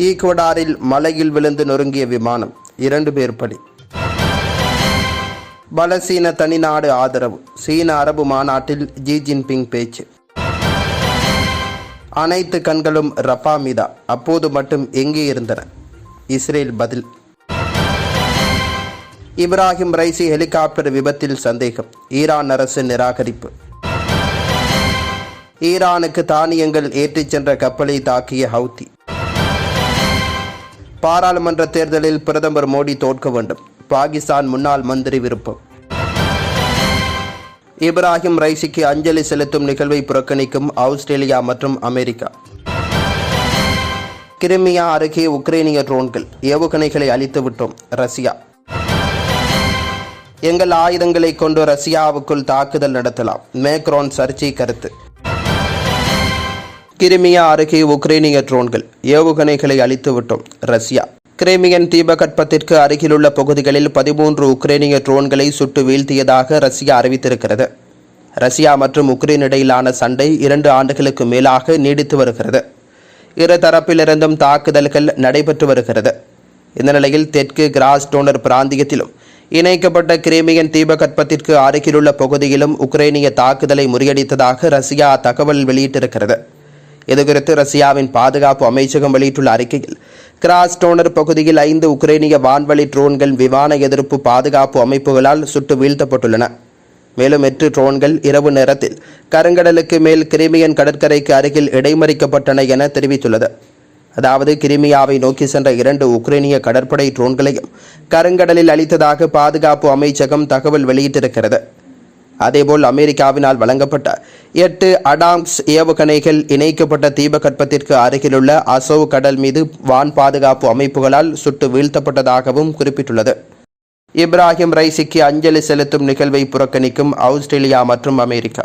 ஈக்குவடாரில் மலையில் விழுந்து நொறுங்கிய விமானம். இரண்டு பேர் பலி. பலசீன தனிநாடு ஆதரவு. சீன அரபு மாநாட்டில் ஜி ஜின்பிங் பேச்சு. அனைத்து கண்களும் ரஃபா மீதா. அப்போது மட்டும் எங்கே இருந்தன? இஸ்ரேல் பதில். இப்ராஹிம் ரைசி ஹெலிகாப்டர் விபத்தில் சந்தேகம். ஈரான் அரசு நிராகரிப்பு. ஈரானுக்கு தானியங்கள் ஏற்றிச் சென்ற கப்பலை தாக்கிய ஹவுத்தி. பாராளுமன்ற தேர்தலில் பிரதமர் மோடி தோற்க வேண்டும். பாகிஸ்தான் முன்னாள் மந்திரி விருப்பம். இப்ராஹிம் ரைசிக்கு அஞ்சலி செலுத்தும் நிகழ்வை புறக்கணிக்கும் ஆஸ்திரேலியா மற்றும் அமெரிக்கா. கிரிமியா அருகே உக்ரைனிய ட்ரோன்கள் ஏவுகணைகளை அழித்துவிட்டோம் ரஷ்யா. எங்கள் ஆயுதங்களை கொண்டு ரஷ்யாவுக்குள் தாக்குதல் நடத்தலாம். மேக்ரோன் சர்ச்சை கருத்து. கிரிமியா அருகே உக்ரைனிய ட்ரோன்கள் ஏவுகணைகளை அழித்துவிட்டோம். ரஷ்யா. கிரேமியன் தீபகற்பத்திற்கு அருகிலுள்ள பகுதிகளில் பதிமூன்று உக்ரைனிய ட்ரோன்களை சுட்டு வீழ்த்தியதாக ரஷ்யா அறிவித்திருக்கிறது. ரஷ்யா மற்றும் உக்ரைன் இடையிலான சண்டை இரண்டு ஆண்டுகளுக்கு மேலாக நீடித்து வருகிறது. இரு தரப்பிலிருந்தும் தாக்குதல்கள் நடைபெற்று வருகிறது. இந்த நிலையில் தெற்கு கிராஸ் டோனர் பிராந்தியத்திலும் இணைக்கப்பட்ட கிரேமியன் தீபகற்பத்திற்கு அருகிலுள்ள பகுதியிலும் உக்ரைனிய தாக்குதலை முறியடித்ததாக ரஷ்யா தகவல் வெளியிட்டிருக்கிறது. இதுகுறித்து ரஷ்யாவின் பாதுகாப்பு அமைச்சகம் வெளியிட்டுள்ள அறிக்கையில் கிராஸ்டோனர் பகுதியில் ஐந்து உக்ரைனிய வான்வழி ட்ரோன்கள் விமான எதிர்ப்பு பாதுகாப்பு அமைப்புகளால் சுட்டு வீழ்த்தப்பட்டுள்ளன. மேலும் எட்டு ட்ரோன்கள் இரவு நேரத்தில் கருங்கடலுக்கு மேல் கிரிமியன் கடற்கரைக்கு அருகில் இடைமறிக்கப்பட்டன என தெரிவித்துள்ளது. அதாவது கிரிமியாவை நோக்கி சென்ற இரண்டு உக்ரைனிய கடற்படை ட்ரோன்களையும் கருங்கடலில் அளித்ததாக பாதுகாப்பு அமைச்சகம் தகவல் வெளியிட்டிருக்கிறது. அதேபோல் அமெரிக்காவினால் வழங்கப்பட்ட எட்டு அடாம்ஸ் ஏவுகணைகள் இணைக்கப்பட்ட தீபகற்பத்திற்கு அருகிலுள்ள அசோவ் கடல் மீது வான் பாதுகாப்பு அமைப்புகளால் சுட்டு வீழ்த்தப்பட்டதாகவும் குறிப்பிட்டுள்ளது. இப்ராஹிம் ரைசிக்கு அஞ்சலி செலுத்தும் நிகழ்வை புறக்கணிக்கும் ஆஸ்திரேலியா மற்றும் அமெரிக்கா.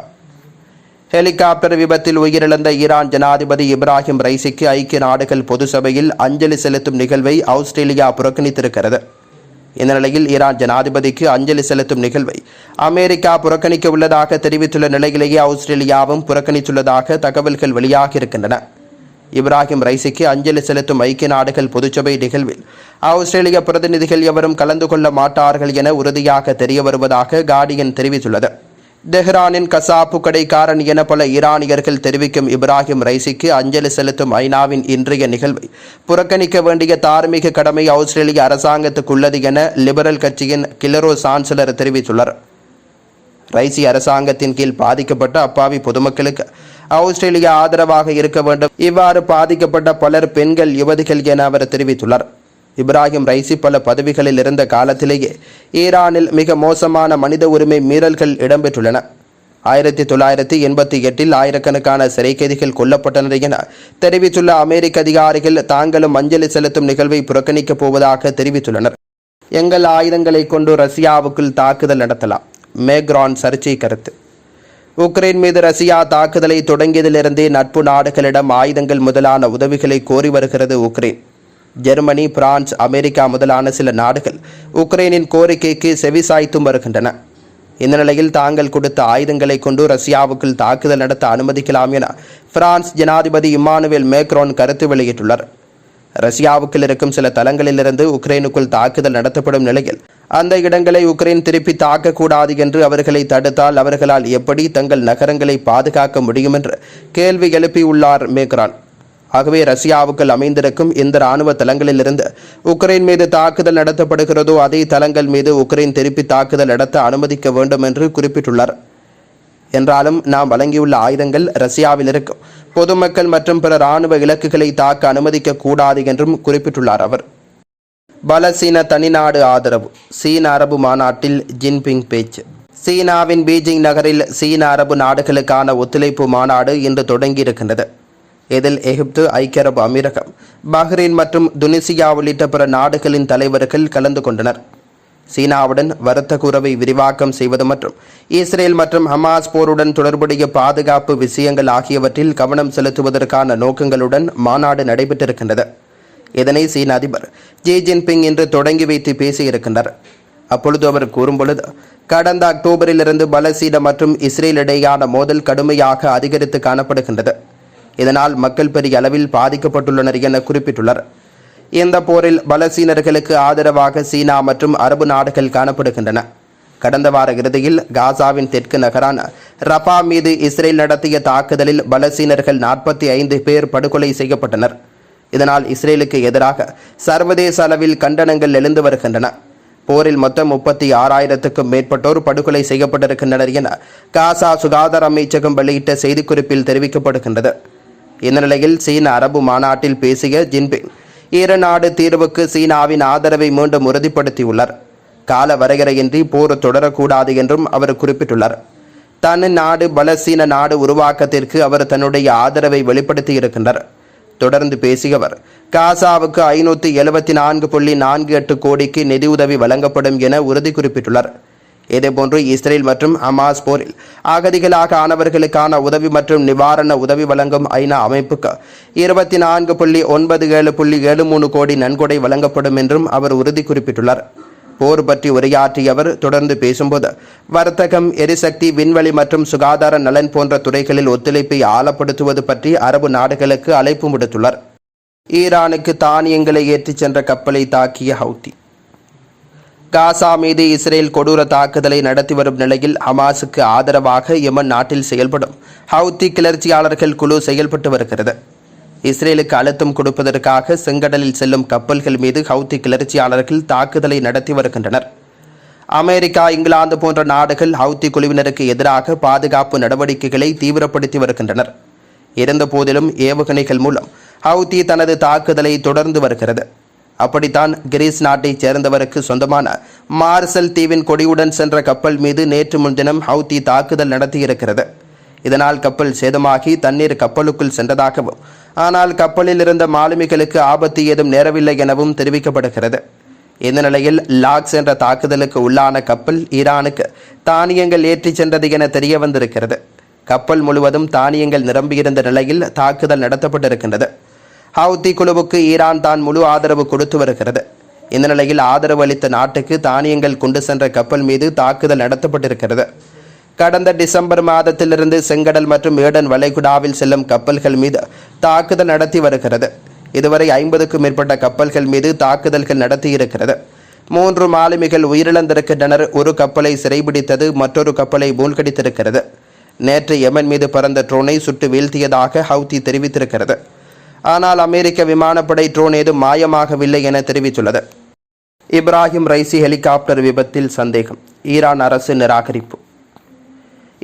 ஹெலிகாப்டர் விபத்தில் உயிரிழந்த ஈரான் ஜனாதிபதி இப்ராஹிம் ரைசிக்கு ஐக்கிய நாடுகள் பொது சபையில் அஞ்சலி செலுத்தும் நிகழ்வை ஆஸ்திரேலியா புறக்கணித்திருக்கிறது. இந்த நிலையில் ஈரான் ஜனாதிபதிக்கு அஞ்சலி செலுத்தும் நிகழ்வை அமெரிக்கா புறக்கணிக்க உள்ளதாக தெரிவித்துள்ள நிலையிலேயே ஆஸ்திரேலியாவும் புறக்கணித்துள்ளதாக தகவல்கள் வெளியாகியிருக்கின்றன. இப்ராஹிம் ரைசிக்கு அஞ்சலி செலுத்தும் ஐக்கிய நாடுகள் பொதுச்சபை நிகழ்வில் ஆஸ்திரேலிய பிரதிநிதிகள் எவரும் கலந்து கொள்ள மாட்டார்கள் என உறுதியாக தெரிய வருவதாக கார்டியன் தெரிவித்துள்ளது. தெஹ்ரானின் கசாப்பு கடைக்காரன் என பல ஈரானியர்கள் தெரிவிக்கும் இப்ராஹிம் ரைசிக்கு அஞ்சலி செலுத்தும் ஐநாவின் இன்றைய நிகழ்வை புறக்கணிக்க வேண்டிய தார்மீக கடமை ஆஸ்திரேலிய அரசாங்கத்துக்கு உள்ளது என லிபரல் கட்சியின் கிளரோ சான்சலர் தெரிவித்துள்ளார். ரைசி அரசாங்கத்தின் கீழ் பாதிக்கப்பட்ட அப்பாவி பொதுமக்களுக்கு ஆஸ்திரேலியா ஆதரவாக இருக்க வேண்டும். இவ்வாறு பாதிக்கப்பட்ட பலர் பெண்கள் யுவதிகள் என அவர் தெரிவித்துள்ளார். இப்ராஹிம் ரைசி பல பதவிகளில் இருந்த காலத்திலேயே ஈரானில் மிக மோசமான மனித உரிமை மீறல்கள் இடம்பெற்றுள்ளன. ஆயிரத்தி தொள்ளாயிரத்தி எண்பத்தி எட்டில் ஆயிரக்கணக்கான சிறை கைதிகள் கொல்லப்பட்டனர் என தெரிவித்துள்ள அமெரிக்க அதிகாரிகள் தாங்களும் அஞ்சலி செலுத்தும் நிகழ்வை புறக்கணிக்கப் போவதாக தெரிவித்துள்ளனர். எங்கள் ஆயுதங்களை கொண்டு ரஷ்யாவுக்குள் தாக்குதல் நடத்தலாம். மேக்ரான் சர்ச்சை கருத்து. உக்ரைன் மீது ரஷ்யா தாக்குதலை தொடங்கியதிலிருந்தே நட்பு நாடுகளிடம் ஆயுதங்கள் முதலான உதவிகளை கோரி வருகிறது உக்ரைன். ஜெர்மனி பிரான்ஸ் அமெரிக்கா முதலான சில நாடுகள் உக்ரைனின் கோரிக்கைக்கு செவிசாய்த்தும் வருகின்றன. இந்த நிலையில் தாங்கள் கொடுத்த ஆயுதங்களை கொண்டு ரஷ்யாவுக்குள் தாக்குதல் நடத்த அனுமதிக்கலாம் என பிரான்ஸ் ஜனாதிபதி இம்மானுவேல் மேக்ரோன் கருத்து வெளியிட்டுள்ளார். ரஷ்யாவுக்குள் இருக்கும் சில தளங்களிலிருந்து உக்ரைனுக்குள் தாக்குதல் நடத்தப்படும் நிலையில் அந்த இடங்களை உக்ரைன் திருப்பி தாக்கக்கூடாது என்று அவர்களை தடுத்தால் அவர்களால் எப்படி தங்கள் நகரங்களை பாதுகாக்க முடியும் என்று கேள்வி எழுப்பியுள்ளார் மேக்ரான். ஆகவே ரஷ்யாவுக்குள் அமைந்திருக்கும் இந்த இராணுவ தளங்களிலிருந்து உக்ரைன் மீது தாக்குதல் நடத்தப்படுகிறதோ அதே தளங்கள் மீது உக்ரைன் திருப்பி தாக்குதல் நடத்த அனுமதிக்க வேண்டும் என்று குறிப்பிட்டுள்ளார். என்றாலும் நாம் வழங்கியுள்ள ஆயுதங்கள் ரஷ்யாவில் இருக்கும். பொதுமக்கள் மற்றும் பிற இராணுவ இலக்குகளை தாக்க அனுமதிக்க கூடாது என்றும் குறிப்பிட்டுள்ளார் அவர். பலசீன தனிநாடு ஆதரவு. சீன அரபு மாநாட்டில் ஜின்பிங் பேச்சு. சீனாவின் பீஜிங் நகரில் சீன அரபு நாடுகளுக்கான ஒத்துழைப்பு மாநாடு இன்று தொடங்கியிருக்கின்றது. இதில் எகிப்து ஐக்கிய அரபு அமீரகம் பஹ்ரைன் மற்றும் துனிசியா உள்ளிட்ட பிற நாடுகளின் தலைவர்கள் கலந்து கொண்டனர். சீனாவுடன் வர்த்தக உறவை விரிவாக்கம் செய்வது மற்றும் இஸ்ரேல் மற்றும் ஹமாஸ் போருடன் தொடர்புடைய பாதுகாப்பு விஷயங்கள் ஆகியவற்றில் கவனம் செலுத்துவதற்கான நோக்கங்களுடன் மாநாடு நடைபெற்றிருக்கின்றது. இதனை சீன அதிபர் ஜி ஜின்பிங் இன்று தொடங்கி வைத்து பேசியிருக்கின்றார். அப்பொழுது அவர் கூறும்பொழுது கடந்த அக்டோபரிலிருந்து பலசீன மற்றும் இஸ்ரேல் இடையேயான மோதல் கடுமையாக அதிகரித்து காணப்படுகின்றது. இதனால் மக்கள் பெரிய அளவில் பாதிக்கப்பட்டுள்ளனர் என குறிப்பிட்டுள்ளார். இந்த போரில் பலசீனர்களுக்கு ஆதரவாக சீனா மற்றும் அரபு நாடுகள் காணப்படுகின்றன. கடந்த வார இறுதியில் காசாவின் தெற்கு நகரான ரபா மீது இஸ்ரேல் நடத்திய தாக்குதலில் பலசீனர்கள் நாற்பத்தி ஐந்து பேர் படுகொலை செய்யப்பட்டனர். இதனால் இஸ்ரேலுக்கு எதிராக சர்வதேச அளவில் கண்டனங்கள் எழுந்து வருகின்றன. போரில் மொத்தம் முப்பத்தி ஆறாயிரத்துக்கும் மேற்பட்டோர் படுகொலை செய்யப்பட்டிருக்கின்றனர் என காசா சுகாதார அமைச்சகம் வெளியிட்ட செய்திக்குறிப்பில் தெரிவிக்கப்படுகின்றது. இந்த நிலையில் சீன அரபு மாநாட்டில் பேசிய ஜின்பிங் இரு நாடு தீர்வுக்கு சீனாவின் ஆதரவை மீண்டும் உறுதிப்படுத்தியுள்ளார். கால வரையறையின்றி போர் தொடரக்கூடாது என்றும் அவர் குறிப்பிட்டுள்ளார். தன் நாடு பலசீன நாடு உருவாக்கத்திற்கு அவர் தன்னுடைய ஆதரவை வெளிப்படுத்தியிருக்கின்றார். தொடர்ந்து பேசியவர் காசாவுக்கு ஐநூற்றி எழுபத்தி நான்கு புள்ளி நான்கு எட்டு கோடிக்கு நிதியுதவி வழங்கப்படும் என உறுதி குறிப்பிட்டுள்ளார். இதேபோன்று இஸ்ரேல் மற்றும் ஹமாஸ் போரில் அகதிகளாக ஆனவர்களுக்கான உதவி மற்றும் நிவாரண உதவி வழங்கும் ஐநா அமைப்புக்கு இருபத்தி நான்கு புள்ளி ஒன்பது ஏழு புள்ளி ஏழு மூணு கோடி நன்கொடை வழங்கப்படும் என்றும் அவர் உறுதி குறிப்பிட்டுள்ளார். போர் பற்றி உரையாற்றிய அவர் தொடர்ந்து பேசும்போது வர்த்தகம் எரிசக்தி விண்வெளி மற்றும் சுகாதார நலன் போன்ற துறைகளில் ஒத்துழைப்பை ஆழப்படுத்துவது பற்றி அரபு நாடுகளுக்கு அழைப்பு விடுத்துள்ளார். ஈரானுக்கு தானியங்களை ஏற்றிச் சென்ற கப்பலை தாக்கிய ஹவுத்தி காசா மீது இஸ்ரேல் கொடூர தாக்குதலை நடத்தி வரும் நிலையில் ஹமாஸுக்கு ஆதரவாக எமன் நாட்டில் செயல்படும் ஹவுத்தி கிளர்ச்சியாளர்கள் குழு செயல்பட்டு வருகிறது. இஸ்ரேலுக்கு அழுத்தம் கொடுப்பதற்காக செங்கடலில் செல்லும் கப்பல்கள் மீது ஹவுத்தி கிளர்ச்சியாளர்கள் தாக்குதலை நடத்தி வருகின்றனர். அமெரிக்கா இங்கிலாந்து போன்ற நாடுகள் ஹவுத்தி குழுவினருக்கு எதிராக பாதுகாப்பு நடவடிக்கைகளை தீவிரப்படுத்தி வருகின்றனர். இருந்தபோதிலும் ஏவுகணைகள் மூலம் ஹவுத்தி தனது தாக்குதலை தொடர்ந்து வருகிறது. அப்படித்தான் கிரீஸ் நாட்டைச் சேர்ந்தவருக்கு சொந்தமான மார்சல் தீவின் கொடியுடன் சென்ற கப்பல் மீது நேற்று முன்தினம் ஹவுத்தி தாக்குதல் நடத்தியிருக்கிறது. இதனால் கப்பல் சேதமாகி தண்ணீர் கப்பலுக்குள் சென்றதாகவும் ஆனால் கப்பலில் இருந்த மாலுமிகளுக்கு ஆபத்து ஏதும் நேரவில்லை எனவும் தெரிவிக்கப்படுகிறது. இந்த நிலையில் லாக்ஸ் என்ற தாக்குதலுக்கு உள்ளான கப்பல் ஈரானுக்கு தானியங்கள் ஏற்றிச் சென்றது என தெரிய வந்திருக்கிறது கப்பல் முழுவதும் தானியங்கள் நிரம்பியிருந்த நிலையில் தாக்குதல் நடத்தப்பட்டிருக்கின்றது. ஹவுத்தி குழுவுக்கு ஈரான் தான் முழு ஆதரவு கொடுத்து வருகிறது. இந்த நிலையில் ஆதரவு அளித்த நாட்டுக்கு தானியங்கள் கொண்டு சென்ற கப்பல் மீது தாக்குதல் நடத்தப்பட்டிருக்கிறது. கடந்த டிசம்பர் மாதத்திலிருந்து செங்கடல் மற்றும் ஏடன் வளைகுடாவில் செல்லும் கப்பல்கள் மீது தாக்குதல் நடத்தி வருகிறது. இதுவரை ஐம்பதுக்கும் மேற்பட்ட கப்பல்கள் மீது தாக்குதல்கள் நடத்தியிருக்கிறது. மூன்று மாலுமிகள் உயிரிழந்திருக்கின்றனர். ஒரு கப்பலை சிறைபிடித்தது மற்றொரு கப்பலை மூழ்கடித்திருக்கிறது. நேற்று எமன் மீது பறந்த ட்ரோனை சுட்டு வீழ்த்தியதாக ஹவுத்தி தெரிவித்திருக்கிறது. ஆனால் அமெரிக்க விமானப்படை ட்ரோன் ஏதும் மாயமாகவில்லை என தெரிவித்துள்ளது. இப்ராஹிம் ரைசி ஹெலிகாப்டர் விபத்தில் சந்தேகம். ஈரான் அரசு நிராகரிப்பு.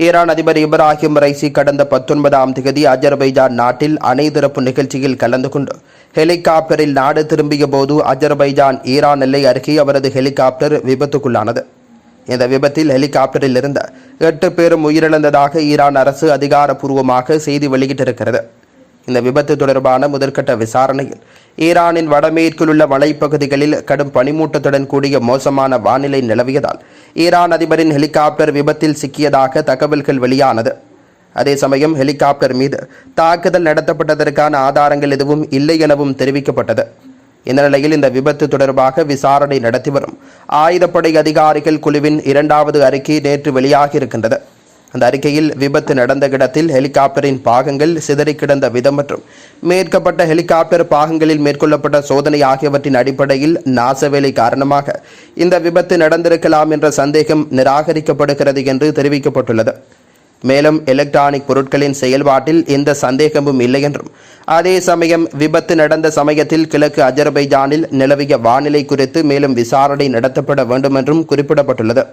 ஈரான் அதிபர் இப்ராஹிம் ரைசி கடந்த பத்தொன்பதாம் தேதி அஜர்பைஜான் நாட்டில் அனைதரப்பு நிகழ்ச்சியில் கலந்து கொண்டு ஹெலிகாப்டரில் நாடு திரும்பிய போது அஜர்பைஜான் ஈரான் எல்லை அருகே அவரது ஹெலிகாப்டர் விபத்துக்குள்ளானது. இந்த விபத்தில் ஹெலிகாப்டரில் இருந்த எட்டு பேரும் உயிரிழந்ததாக ஈரான் அரசு அதிகாரப்பூர்வமாக செய்தி வெளியிட்டிருக்கிறது. இந்த விபத்து தொடர்பான முதற்கட்ட விசாரணையில் ஈரானின் வடமேற்கில் உள்ள மலைப்பகுதிகளில் கடும் பனிமூட்டத்துடன் கூடிய மோசமான வானிலை நிலவியதால் ஈரான் அதிபரின் ஹெலிகாப்டர் விபத்தில் சிக்கியதாக தகவல்கள் வெளியானது. அதே சமயம் ஹெலிகாப்டர் மீது தாக்குதல் நடத்தப்பட்டதற்கான ஆதாரங்கள் எதுவும் இல்லை எனவும் தெரிவிக்கப்பட்டது. இந்த நிலையில் இந்த விபத்து தொடர்பாக விசாரணை நடத்தி வரும் ஆயுதப்படை அதிகாரிகள் குழுவின் இரண்டாவது அறிக்கை நேற்று வெளியாகியிருக்கின்றது. அந்த அறிக்கையில் விபத்து நடந்த இடத்தில் ஹெலிகாப்டரின் பாகங்கள் சிதறி கிடந்த விதம் மற்றும் மேற்கப்பட்ட ஹெலிகாப்டர் பாகங்களில் மேற்கொள்ளப்பட்ட சோதனை ஆகியவற்றின் அடிப்படையில் நாசவேலை காரணமாக இந்த விபத்து நடந்திருக்கலாம் என்ற சந்தேகம் நிராகரிக்கப்படுகிறது என்று தெரிவிக்கப்பட்டுள்ளது. மேலும் எலக்ட்ரானிக் பொருட்களின் செயல்பாட்டில் எந்த சந்தேகமும் இல்லை என்றும் அதே சமயம் விபத்து நடந்த சமயத்தில் கிழக்கு அஜர்பைஜானில் நிலவிய வானிலை குறித்து மேலும் விசாரணை நடத்தப்பட வேண்டும் என்றும் குறிப்பிடப்பட்டுள்ளது.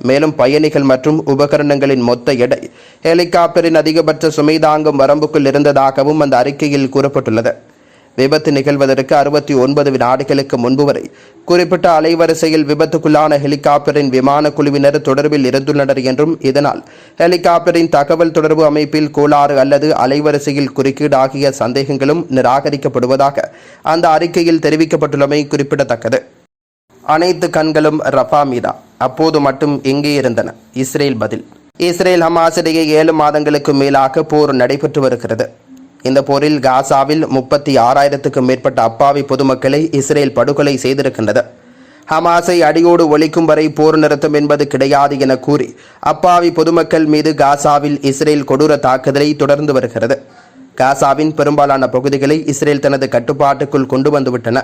மேலும் பயணிகள் மற்றும் உபகரணங்களின் மொத்த எடை ஹெலிகாப்டரின் அதிகபட்ச சுமை தாங்கும் வரம்புக்குள் இருந்ததாகவும் அந்த அறிக்கையில் கூறப்பட்டுள்ளது. விபத்து நிகழ்வதற்கு அறுபத்தி ஒன்பது வினாடிகளுக்கு முன்பு வரை குறிப்பிட்ட அலைவரிசையில் விபத்துக்குள்ளான ஹெலிகாப்டரின் விமான குழுவினர் தொடர்பில் இருந்துள்ளனர் என்றும் இதனால் ஹெலிகாப்டரின் தகவல் தொடர்பு அமைப்பில் கோளாறு அல்லது அலைவரிசையில் குறுக்கீடு ஆகிய சந்தேகங்களும் நிராகரிக்கப்படுவதாக அந்த அறிக்கையில் தெரிவிக்கப்பட்டுள்ளமை குறிப்பிடத்தக்கது. அனைத்து கண்களும் ரஃபா மீதா. அப்போது மட்டும் எங்கே இருந்தன. இஸ்ரேல் பதில். இஸ்ரேல் ஹமாஸ் இடையே ஏழு மாதங்களுக்கு மேலாக போர் நடைபெற்று வருகிறது. இந்த போரில் காசாவில் முப்பத்தி ஆறாயிரத்துக்கும் மேற்பட்ட அப்பாவி பொதுமக்களை இஸ்ரேல் படுகொலை செய்திருக்கின்றது. ஹமாஸை அடியோடு ஒழிக்கும் வரை போர் நிறுத்தம் என்பது கிடையாது என கூறி அப்பாவி பொதுமக்கள் மீது காசாவில் இஸ்ரேல் கொடூர தாக்குதலை தொடர்ந்து வருகிறது. காசாவின் பெரும்பாலான பகுதிகளை இஸ்ரேல் தனது கட்டுப்பாட்டுக்குள் கொண்டு வந்துவிட்டன.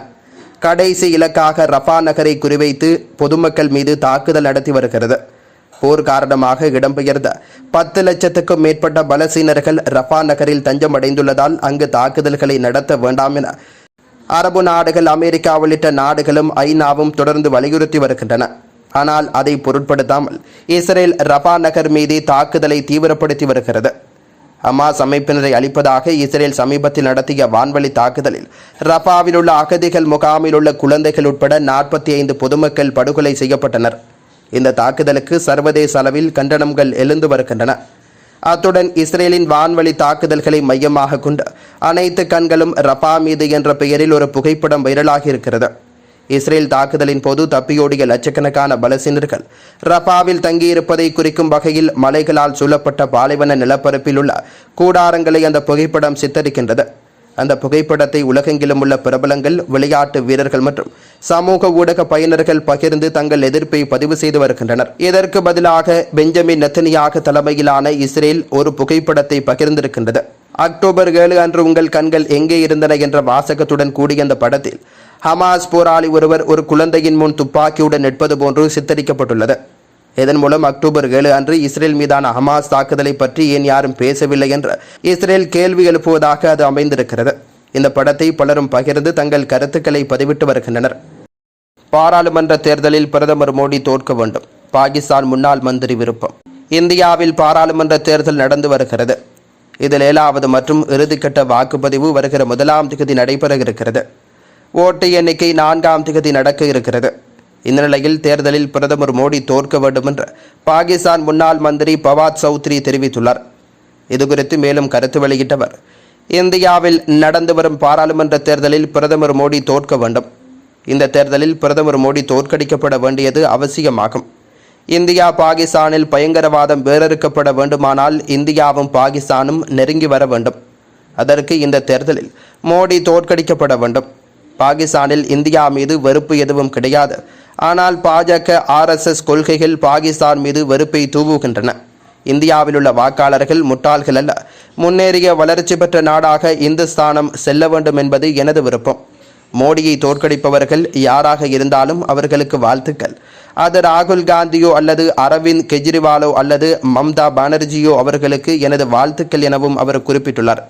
கடைசி இலக்காக ரஃபா நகரை குறிவைத்து பொதுமக்கள் மீது தாக்குதல் நடத்தி வருகிறது. போர் காரணமாக இடம்பெயர்ந்த பத்து லட்சத்துக்கும் மேற்பட்ட பலசீனர்கள் ரஃபா நகரில் தஞ்சம் அடைந்துள்ளதால் அங்கு தாக்குதல்களை நடத்த வேண்டாம் என அரபு நாடுகள் அமெரிக்கா உள்ளிட்ட நாடுகளும் ஐநாவும் தொடர்ந்து வலியுறுத்தி வருகின்றன. ஆனால் அதை பொருட்படுத்தாமல் இஸ்ரேல் ரஃபா நகர் மீது தாக்குதலை தீவிரப்படுத்தி வருகிறது. ஹமாஸ் அமைப்பினரை அளிப்பதாக இஸ்ரேல் சமீபத்தில் நடத்திய வான்வழி தாக்குதலில் ரஃபாவில் உள்ள அகதிகள் முகாமில் உள்ள குழந்தைகள் உட்பட நாற்பத்தி ஐந்து பொதுமக்கள் படுகொலை செய்யப்பட்டனர். இந்த தாக்குதலுக்கு சர்வதேச அளவில் கண்டனங்கள் எழுந்து வருகின்றன. அத்துடன் இஸ்ரேலின் வான்வழி தாக்குதல்களை மையமாக கொண்டு அனைத்து கண்களும் ரஃபா மீது என்ற பெயரில் ஒரு புகைப்படம் வைரலாகி இருக்கிறது. இஸ்ரேல் தாக்குதலின் போது தப்பியோடிய லட்சக்கணக்கான பலசீனர்கள் ரஃபாவில் தங்கியிருப்பதை குறிக்கும் வகையில் மலைகளால் சூழப்பட்ட பாலைவன நிலப்பரப்பில் உள்ள கூடாரங்களை அந்த புகைப்படம் சித்தரிக்கின்றது. அந்த புகைப்படத்தை உலகெங்கிலும் உள்ள பிரபலங்கள் விளையாட்டு வீரர்கள் மற்றும் சமூக ஊடக பயனர்கள் பகிர்ந்து தங்கள் எதிர்ப்பை பதிவு செய்து வருகின்றனர். இதற்கு பதிலாக பெஞ்சமின் நெத்தனியாக தலைமையிலான இஸ்ரேல் ஒரு புகைப்படத்தை பகிர்ந்திருக்கின்றது. அக்டோபர் ஏழு அன்று உங்கள் கண்கள் எங்கே இருந்தன என்ற வாசகத்துடன் கூடிய அந்த படத்தில் ஹமாஸ் போராளி ஒருவர் ஒரு குழந்தையின் முன் துப்பாக்கியுடன் நிற்பது போன்று சித்தரிக்கப்பட்டுள்ளது. இதன் மூலம் அக்டோபர் ஏழு அன்று இஸ்ரேல் மீதான ஹமாஸ் தாக்குதலை பற்றி ஏன் யாரும் பேசவில்லை என்று இஸ்ரேல் கேள்வி எழுப்புவதாக அது அமைந்திருக்கிறது. இந்த படத்தை பலரும் பகிர்ந்து தங்கள் கருத்துக்களை பதிவிட்டு வருகின்றனர். பாராளுமன்ற தேர்தலில் பிரதமர் மோடி தோற்க வேண்டும். பாகிஸ்தான் முன்னாள் மந்திரி விருப்பம். இந்தியாவில் பாராளுமன்ற தேர்தல் நடந்து வருகிறது. இதில் ஏழாவது மற்றும் இறுதிக்கட்ட வாக்குப்பதிவு வருகிற முதலாம் திகதி நடைபெற இருக்கிறது ஓட்டு எண்ணிக்கை நான்காம் திகதி நடக்க இருக்கிறது. இந்த நிலையில் தேர்தலில் பிரதமர் மோடி தோற்க வேண்டும் என்று பாகிஸ்தான் முன்னாள் மந்திரி பவாத் சௌத்ரி தெரிவித்துள்ளார். இதுகுறித்து மேலும் கருத்து வெளியிட்டவர் இந்தியாவில் நடந்து வரும் பாராளுமன்ற தேர்தலில் பிரதமர் மோடி தோற்க வேண்டும். இந்த தேர்தலில் பிரதமர் மோடி தோற்கடிக்கப்பட வேண்டியது அவசியமாகும். இந்தியா பாகிஸ்தானில் பயங்கரவாதம் வேறறுக்கப்பட வேண்டுமானால் இந்தியாவும் பாகிஸ்தானும் நெருங்கி வர வேண்டும். அதற்கு இந்த தேர்தலில் மோடி தோற்கடிக்கப்பட வேண்டும். பாகிஸ்தானில் இந்தியா மீது வெறுப்பு எதுவும் கிடையாது. ஆனால் பாஜக ஆர்எஸ்எஸ் கொள்கைகள் பாகிஸ்தான் மீது வெறுப்பை தூவுகின்றன. இந்தியாவில் உள்ள வாக்காளர்கள் முட்டாள்கள் அல்ல. முன்னேறிய வளர்ச்சி பெற்ற நாடாக இந்துஸ்தானம் செல்ல வேண்டும் என்பது எனது விருப்பம். மோடியை தோற்கடிப்பவர்கள் யாராக இருந்தாலும் அவர்களுக்கு வாழ்த்துக்கள். அது ராகுல் காந்தியோ அல்லது அரவிந்த் கெஜ்ரிவாலோ அல்லது மம்தா பானர்ஜியோ அவர்களுக்கு எனது வாழ்த்துக்கள் எனவும் அவர் குறிப்பிட்டுள்ளார்.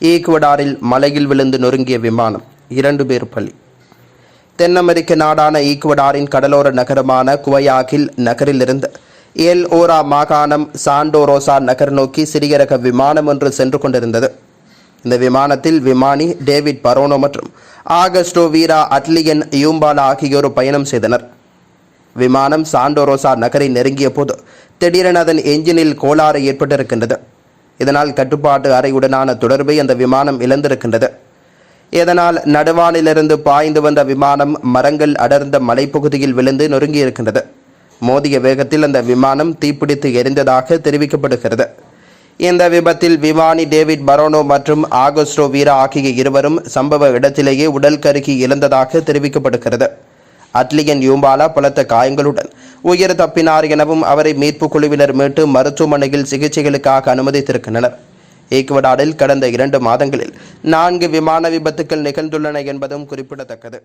ஈக்குவடாரில் மலையில் விழுந்து நொறுங்கிய விமானம் இரண்டு பேர் பலி. தென் அமெரிக்க நாடான ஈக்குவடாரின் கடலோர நகரமான குவையாகில் நகரிலிருந்து எல் ஓரா மாகாணம் சாண்டோரோசா நகர் நோக்கி சிறிய ரக விமானம் ஒன்று சென்று கொண்டிருந்தது. இந்த விமானத்தில் விமானி டேவிட் பரோனோ மற்றும் ஆகஸ்டோ வீரா அட்லியன் யூம்பாலா ஆகியோர் பயணம் செய்தனர். விமானம் சாண்டோரோசா நகரை நெருங்கிய போது திடீரென அதன் என்ஜினில் கோளாறு ஏற்பட்டிருக்கின்றது. இதனால் கட்டுப்பாட்டு அறையுடனான தொடர்பை அந்த விமானம் இழந்திருக்கின்றது. இதனால் நடுவானிலிருந்து பாய்ந்து வந்த விமானம் மரங்கள் அடர்ந்த மலைப்பகுதியில் விழுந்து நொறுங்கியிருக்கின்றது. மோதிய வேகத்தில் அந்த விமானம் தீப்பிடித்து எரிந்ததாக தெரிவிக்கப்படுகிறது. இந்த விபத்தில் விமானி டேவிட் பரோனோ மற்றும் ஆகஸ்டோ வீரா ஆகிய இருவரும் சம்பவ இடத்திலேயே உடல் கருகி இழந்ததாக தெரிவிக்கப்படுகிறது. அட்லியன் யூம்பாலா பலத்த காயங்களுடன் உயிர் தப்பினார் எனவும் அவரை மீட்பு குழுவினர் மீட்டு மருத்துவமனையில் சிகிச்சைகளுக்காக அனுமதித்திருக்கின்றனர். ஈக்குவடாரில் கடந்த இரண்டு மாதங்களில் நான்கு விமான விபத்துக்கள் நிகழ்ந்துள்ளன என்பதும் குறிப்பிடத்தக்கது.